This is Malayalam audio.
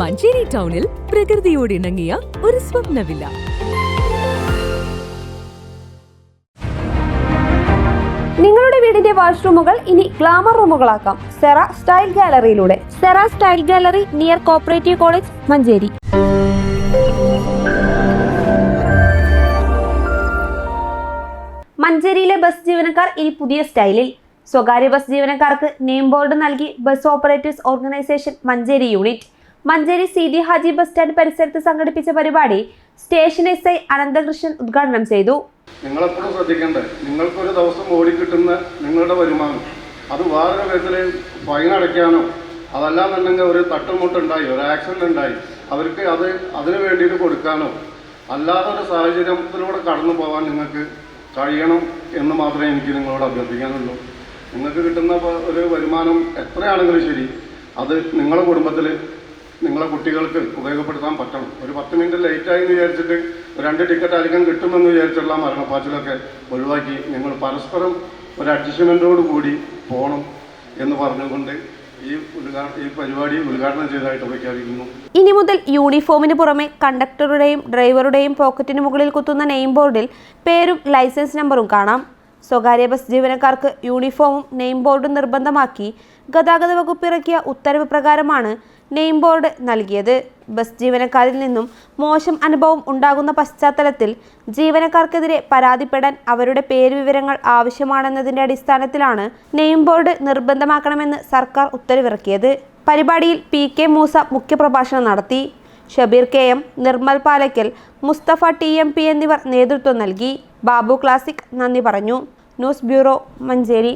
മഞ്ചേരി ടൗണിൽ പ്രകൃതിയോട് ഇണങ്ങിയ ഒരു സ്വപ്നവില്ല. നിങ്ങളുടെ വീടിന്റെ വാഷ്റൂമുകൾ ഇനി ഗ്ലാമർ റൂമുകളാക്കാം. Sera style ഗാലറിയിലൂടെ. Sera style gallery near cooperative college Manjeri. മഞ്ചേരിയിലെ bus ജീവനക്കാർ ഇനി പുതിയ സ്റ്റൈലിൽ. സ്വകാര്യ ബസ് ജീവനക്കാർക്ക് നെയിം ബോർഡ് നൽകി bus operators organisation Manjeri unit. Manjeri C D Haji bus stand പരിസരത്ത് സംഘടിപ്പിച്ച പരിപാടി സ്റ്റേഷൻ എസ് ഐ അനന്തകൃഷ്ണൻ ഉദ്ഘാടനം ചെയ്തു. നിങ്ങളെപ്പോഴും ശ്രദ്ധിക്കേണ്ടത് നിങ്ങൾക്കൊരു ദിവസം ഓടിക്കിട്ടുന്ന നിങ്ങളുടെ വരുമാനം അത് വേറൊരു വിധത്തിൽ ഫൈൻ അടയ്ക്കാനോ അതല്ലാന്നുണ്ടെങ്കിൽ ഒരു തട്ടുമുട്ടുണ്ടായി ഒരു ആക്സിഡന്റ് ഉണ്ടായി അവർക്ക് അത് അതിന് വേണ്ടിയിട്ട് കൊടുക്കാനോ അല്ലാത്ത ഒരു സാഹചര്യത്തിലൂടെ കടന്നു പോകാൻ നിങ്ങൾക്ക് കഴിയണം എന്ന് മാത്രമേ എനിക്ക് നിങ്ങളോട് അഭ്യർത്ഥിക്കാനുള്ളൂ. നിങ്ങൾക്ക് കിട്ടുന്ന ഒരു വരുമാനം എത്രയാണെങ്കിലും ശരി അത് നിങ്ങളുടെ കുടുംബത്തിൽ നിങ്ങളെ കുട്ടികൾക്ക് ഉപയോഗപ്പെടുത്താൻ പറ്റണം. ഒരു പത്ത് മിനിറ്റ് ലേറ്റായി എന്ന് വിചാരിച്ചിട്ട് രണ്ട് ടിക്കറ്റ് അധികം കിട്ടുമെന്ന് വിചാരിച്ചുള്ള മരണപ്പാച്ചിലൊക്കെ ഒഴിവാക്കി നിങ്ങൾ പരസ്പരം ഒരു അഡ്ജസ്റ്റ്മെന്റോട് കൂടി പോകണം എന്ന് പറഞ്ഞുകൊണ്ട് ഈ ചെയ്തതായിട്ട് ഇനി മുതൽ യൂണിഫോമിന് പുറമെ കണ്ടക്ടറുടെയും ഡ്രൈവറുടെയും പോക്കറ്റിന് മുകളിൽ കുത്തുന്ന നെയിം ബോർഡിൽ പേരും ലൈസൻസ് നമ്പറും കാണാം. സ്വകാര്യ ബസ് ജീവനക്കാർക്ക് യൂണിഫോമും നെയിം ബോർഡും നിർബന്ധമാക്കി ഗതാഗത വകുപ്പ് ഇറക്കിയ ഉത്തരവ് പ്രകാരമാണ് നെയിം ബോർഡ് നൽകിയത്. ബസ് ജീവനക്കാരിൽ നിന്നും മോശം അനുഭവം ഉണ്ടാകുന്ന പശ്ചാത്തലത്തിൽ ജീവനക്കാർക്കെതിരെ പരാതിപ്പെടാൻ അവരുടെ പേര് വിവരങ്ങൾ ആവശ്യമാണെന്നതിന്റെ അടിസ്ഥാനത്തിലാണ് നെയിം ബോർഡ് നിർബന്ധമാക്കണമെന്ന് സർക്കാർ ഉത്തരവിറക്കിയത്. പരിപാടിയിൽ പി കെ മൂസ മുഖ്യപ്രഭാഷണം നടത്തി. Shabeer K M Nirmal Palakkal Musthafa T M P എന്നിവർ നേതൃത്വം നൽകി. ബാബു ക്ലാസിക് നന്ദി പറഞ്ഞു. News bureau Manjeri.